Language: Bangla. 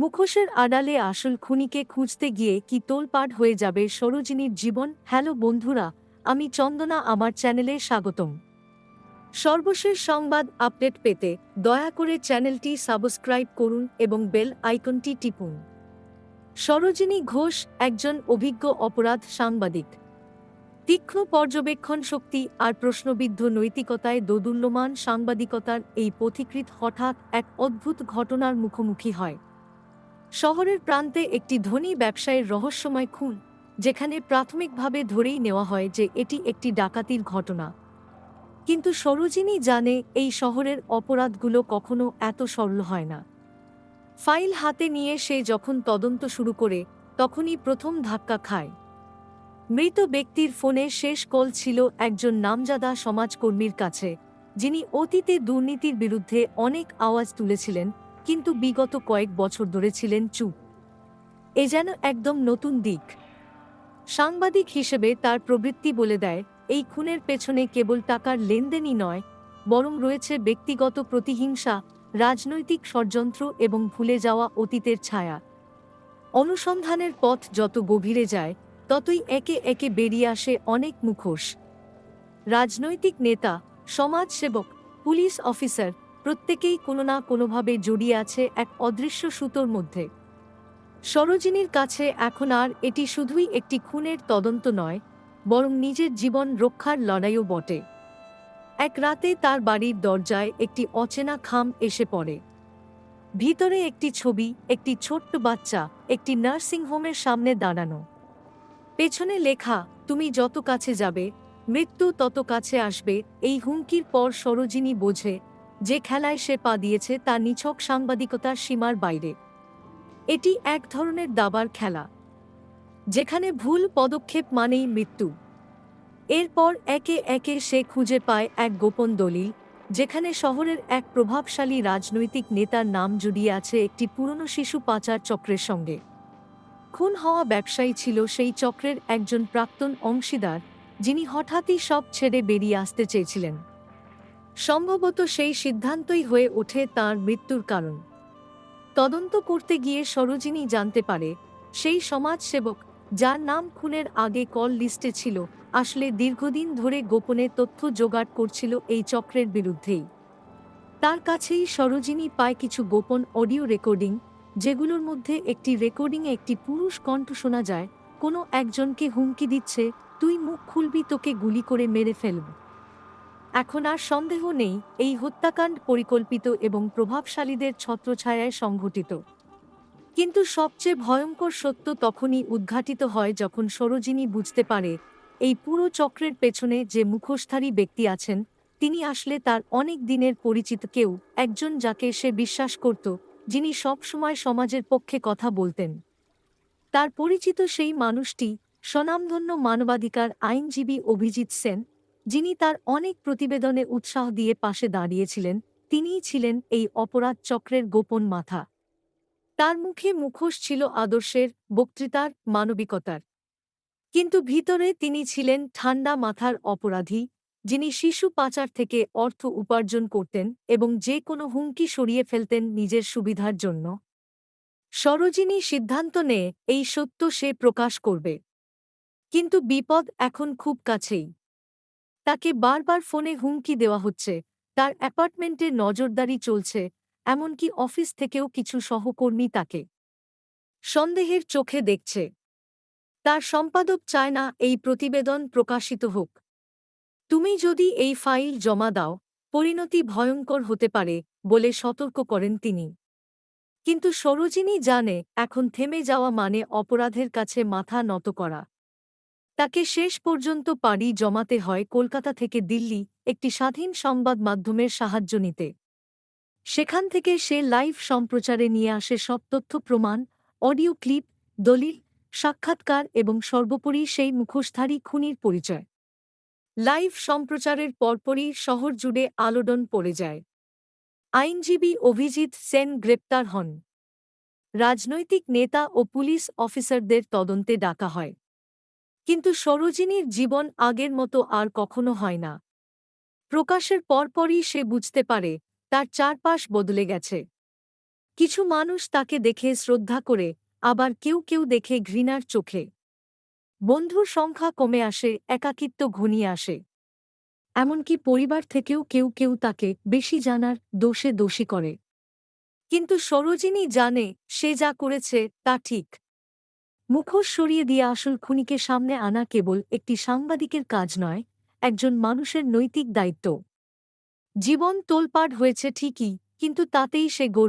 মুখোশের আড়ালে আসল খুনিকে খুঁজতে গিয়ে কি তোলপাড় হয়ে যাবে সরোজিনীর জীবন? হ্যালো বন্ধুরা, আমি চন্দনা, আমার চ্যানেলে স্বাগতম। সর্বশেষ সংবাদ আপডেট পেতে দয়া করে চ্যানেলটি সাবস্ক্রাইব করুন এবং বেল আইকনটি টিপুন। সরোজিনী ঘোষ একজন অভিজ্ঞ অপরাধ সাংবাদিক। তীক্ষ্ণ পর্যবেক্ষণ শক্তি আর প্রশ্নবিদ্ধ নৈতিকতায় দোদুল্যমান সাংবাদিকতার এই পথিকৃত হঠাৎ এক অদ্ভুত ঘটনার মুখোমুখি হয়। শহরের প্রান্তে একটি ধনী ব্যবসায়ের রহস্যময় খুন, যেখানে প্রাথমিকভাবে ধরেই নেওয়া হয় যে এটি একটি ডাকাতির ঘটনা। কিন্তু সরোজিনী জানে এই শহরের অপরাধগুলো কখনো এত সরল হয় না। ফাইল হাতে নিয়ে সে যখন তদন্ত শুরু করে, তখনই প্রথম ধাক্কা খায়। মৃত ব্যক্তির ফোনে শেষ কল ছিল একজন নামজাদা সমাজকর্মীর কাছে, যিনি অতীতে দুর্নীতির বিরুদ্ধে অনেক আওয়াজ তুলেছিলেন কিন্তু বিগত কয়েক বছর ধরে ছিলেন চুপ। এ যেন একদম নতুন দিক। সাংবাদিক হিসেবে তার প্রবৃত্তি বলে দেয়, এই খুনের পেছনে কেবল টাকার লেনদেনই নয়, বরং রয়েছে ব্যক্তিগত প্রতিহিংসা, রাজনৈতিক ষড়যন্ত্র এবং ভুলে যাওয়া অতীতের ছায়া। অনুসন্ধানের পথ যত গভীরে যায়, ততই একে একে বেরিয়ে আসে অনেক মুখোশ। রাজনৈতিক নেতা, সমাজসেবক, পুলিশ অফিসার প্রত্যেকেই কোনো না কোনোভাবে জড়িয়ে আছে এক অদৃশ্য সুতোর মধ্যে। সরোজিনীর কাছে এখন আর এটি শুধুই একটি খুনের তদন্ত নয়, বরং নিজের জীবন রক্ষার লড়াইও বটে। এক রাতে তার বাড়ির দরজায় একটি অচেনা খাম এসে পড়ে। ভিতরে একটি ছবি, একটি ছোট্ট বাচ্চা, একটি নার্সিংহোমের সামনে দাঁড়ানো। পেছনে লেখা, তুমি যত কাছে যাবে, মৃত্যু তত কাছে আসবে এই হুমকির পর সরোজিনী বোঝে যে খেলায় সে পা দিয়েছে তা নিছক সাংবাদিকতার সীমার বাইরে। এটি এক ধরনের দাবার খেলা, যেখানে ভুল পদক্ষেপ মানেই মৃত্যু। এরপর একে একে সে খুঁজে পায় এক গোপন দলিল, যেখানে শহরের এক প্রভাবশালী রাজনৈতিক নেতার নাম জড়িয়ে আছে একটি পুরনো শিশু পাচার চক্রের সঙ্গে। খুন হওয়া ব্যবসায়ী ছিল সেই চক্রের একজন প্রাক্তন অংশীদার, যিনি হঠাৎই সব ছেড়ে বেরিয়ে আসতে চেয়েছিলেন। সম্ভবত সেই সিদ্ধান্তই হয়ে ওঠে তার মৃত্যুর কারণ। তদন্ত করতে গিয়ে সরোজিনী জানতে পারে, সেই সমাজসেবক, যার নাম খুনের আগে কল লিস্টে ছিল, আসলে দীর্ঘদিন ধরে গোপনে তথ্য জোগাড় করছিল এই চক্রের বিরুদ্ধেই। তার কাছেই সরোজিনী পায় কিছু গোপন অডিও রেকর্ডিং, যেগুলোর মধ্যে একটি রেকর্ডিংয়ে একটি পুরুষ কণ্ঠ শোনা যায়, কোনো একজনকে হুমকি দিচ্ছে, তুই মুখ খুলবি, তোকে গুলি করে মেরে ফেলব। এখন আর সন্দেহ নেই এই হত্যাকাণ্ড পরিকল্পিত এবং প্রভাবশালীদের ছত্রছায়ায় সংঘটিত। কিন্তু সবচেয়ে ভয়ঙ্কর সত্য তখনই উদ্ঘাটিত হয় যখন সরোজিনী বুঝতে পারে, এই পুরো চক্রের পেছনে যে মুখোশধারী ব্যক্তি আছেন, তিনি আসলে তার অনেক দিনের পরিচিত কেউ, একজন যাকে সে বিশ্বাস করত, যিনি সবসময় সমাজের পক্ষে কথা বলতেন। তার পরিচিত সেই মানুষটি স্বনামধন্য মানবাধিকার আইনজীবী অভিজিৎ সেন যিনি তার অনেক প্রতিবেদনে উৎসাহ দিয়ে পাশে দাঁড়িয়েছিলেন, তিনিই ছিলেন এই অপরাধ চক্রের গোপন মাথা। তার মুখে মুখোশ ছিল আদর্শের, বক্তৃতার, মানবিকতার। কিন্তু ভিতরে তিনি ছিলেন ঠান্ডা মাথার অপরাধী, যিনি শিশু পাচার থেকে অর্থ উপার্জন করতেন এবং যে কোনো হুমকি সরিয়ে ফেলতেন নিজের সুবিধার জন্য। সরোজিনী সিদ্ধান্ত নেয়, এই সত্য সে প্রকাশ করবে। কিন্তু বিপদ এখন খুব কাছেই। তাকে বারবার ফোনে হুমকি দেওয়া হচ্ছে। তার অ্যাপার্টমেন্টে নজরদারি চলছে, এমনকি অফিস থেকেও কিছু সহকর্মী তাকে সন্দেহের চোখে দেখছে। তার সম্পাদক চায় না এই প্রতিবেদন প্রকাশিত হোক। তুমি যদি এই ফাইল জমা দাও, পরিণতি ভয়ঙ্কর হতে পারে, বলে সতর্ক করেন তিনি। কিন্তু সরোজিনী জানে, এখন থেমে যাওয়া মানে অপরাধের কাছে মাথা নত করা। তাকে শেষ পর্যন্ত পাড়ি জমাতে হয় কলকাতা থেকে দিল্লি, একটি স্বাধীন সংবাদ মাধ্যমের সাহায্য নিতে। সেখান থেকে সে লাইভ সম্প্রচারে নিয়ে আসে সব তথ্য প্রমাণ, অডিও ক্লিপ, দলিল, সাক্ষাৎকার এবং সর্বোপরি সেই মুখোশধারী খুনির পরিচয়। লাইভ সম্প্রচারের পরপরই শহর জুড়ে আলোড়ন পড়ে যায়। আইনজীবী অভিজিৎ সেন গ্রেপ্তার হন। রাজনৈতিক নেতা ও পুলিশ অফিসারদের তদন্তে ডাকা হয়। কিন্তু সরোজিনীর জীবন আগের মতো আর কখনো হয় না। প্রকাশের পরপরই সে বুঝতে পারে, তার চারপাশ বদলে গেছে। কিছু মানুষ তাকে দেখে শ্রদ্ধা করে, আবার কেউ কেউ দেখে ঘৃণার চোখে। বন্ধুর সংখ্যা কমে আসে, একাকিত্ব ঘনিয়ে আসে। এমনকি পরিবার থেকেও কেউ কেউ তাকে বেশি জানার দোষে দোষী করে। কিন্তু সরোজিনী জানে, সে যা করেছে তা ঠিক। মুখোশ সরিয়ে দিয়ে আসল খুনিকে সামনে আনা কেবল একটি সাংবাদিকের কাজ নয়, একজন মানুষের নৈতিক দায়িত্ব। জীবন তোলপাড় হয়েছে ঠিকই, কিন্তু তাতেই সে গর্ব।